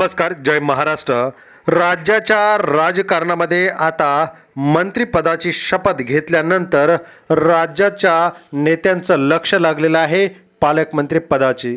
नमस्कार जय महाराष्ट्र. राज्याच्या राजकारणामध्ये आता मंत्रिपदाची शपथ घेतल्यानंतर राज्याच्या नेत्यांचं लक्ष लागलेलं आहे पालकमंत्री पदाची.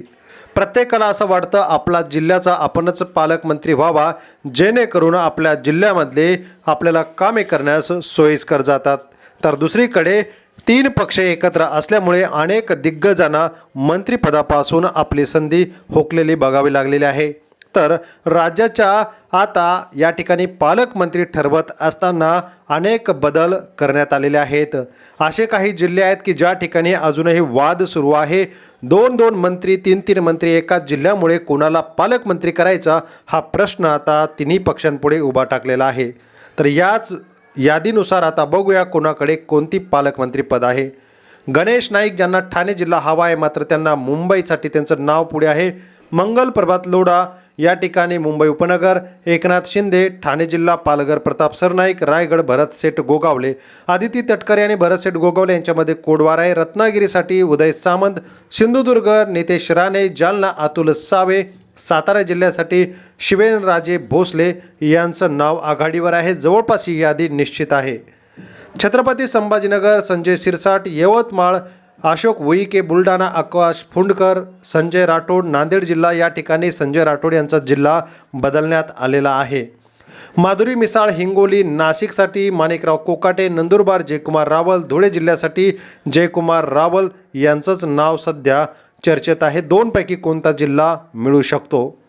प्रत्येकाला असं वाटतं आपला जिल्ह्याचा आपणच पालकमंत्री व्हावा जेणेकरून आपल्या जिल्ह्यामधले आपल्याला कामे करण्यास सोयीस्कर जातात. तर दुसरीकडे तीन पक्ष एकत्र असल्यामुळे अनेक दिग्गजांना मंत्रिपदापासून आपली संधी हुकलेली बघावी लागलेली आहे. तर राज्याच्या आता या ठिकाणी पालकमंत्री ठरवत असताना अनेक बदल करण्यात आलेले आहेत. असे काही जिल्हे आहेत की ज्या ठिकाणी अजूनही वाद सुरू आहे. दोन दोन मंत्री तीन तीन मंत्री एकाच जिल्ह्यामुळे कोणाला पालकमंत्री करायचा हा प्रश्न आता तिन्ही पक्षांपुढे उभा टाकलेला आहे. तर याच यादीनुसार आता बघूया कोणाकडे कोणती पालकमंत्री पद आहे. गणेश नाईक ज्यांना ठाणे जिल्हा हवा आहे मात्र त्यांना मुंबईसाठी त्यांचं नाव पुढे आहे. मंगल प्रभात लोढा या ठिकाणी मुंबई उपनगर एकनाथ शिंदे ठाणे जिल्हा पालघर प्रताप सरनाईक रायगड भरत सेठ गोगावले आदिती तटकरे आणि भरत सेठ गोगावले यांच्यामध्ये कोडवार आहे रत्नागिरीसाठी उदय सामंत सिंधुदुर्ग नितेश राणे जालना अतुल सावे सातारा जिल्ह्यासाठी शिवेनराजे भोसले यांचं नाव आघाडीवर आहे. जवळपास ही यादी निश्चित आहे. छत्रपती संभाजीनगर संजय सिरसाट यवतमाळ अशोक वुईके बुलढाणा आकाश फुंडकर संजय राठोड नांदेड जिल्हा या ठिकाणी संजय राठोड यांचा जिल्हा बदलण्यात आलेला आहे. माधुरी मिसाळ हिंगोली नाशिकसाठी माणिकराव कोकाटे नंदुरबार जयकुमार रावल धुळे जिल्ह्यासाठी जयकुमार रावल यांचंच नाव सध्या चर्चेत आहे. दोनपैकी कोणता जिल्हा मिळू शकतो?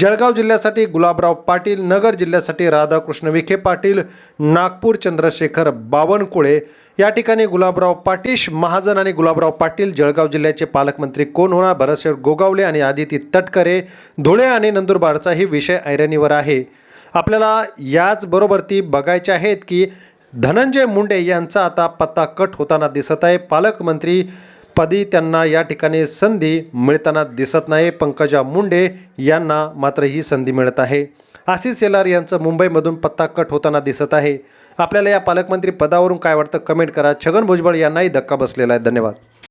जळगाव जिल्ह्यासाठी गुलाबराव पाटील नगर जिल्ह्यासाठी राधाकृष्ण विखे पाटील नागपूर चंद्रशेखर बावनकुळे. या ठिकाणी गुलाबराव पाटीश महाजन आणि गुलाबराव पाटील जळगाव जिल्ह्याचे पालकमंत्री कोण होणार? भरतशेठ गोगावले आणि आदिती तटकरे धुळे आणि नंदुरबारचाही विषय ऐरणीवर आहे. आपल्याला याचबरोबर ती बघायचे आहेत की धनंजय मुंडे यांचा आता पत्ता कट होताना दिसत आहे. पालकमंत्री पदी त्यांना या ठिकाणी संधी मिळताना दिसत नाही. पंकजा मुंडे यांना मात्र ही संधी मिळत आहे. आशिष शेलार यांचं मुंबईमधून पत्ता कट होताना दिसत आहे. आपल्याला या पालकमंत्री पदावरून काय वाटतं? कमेंट करा. छगन भुजबळ यांनाही धक्का बसलेला आहे. धन्यवाद.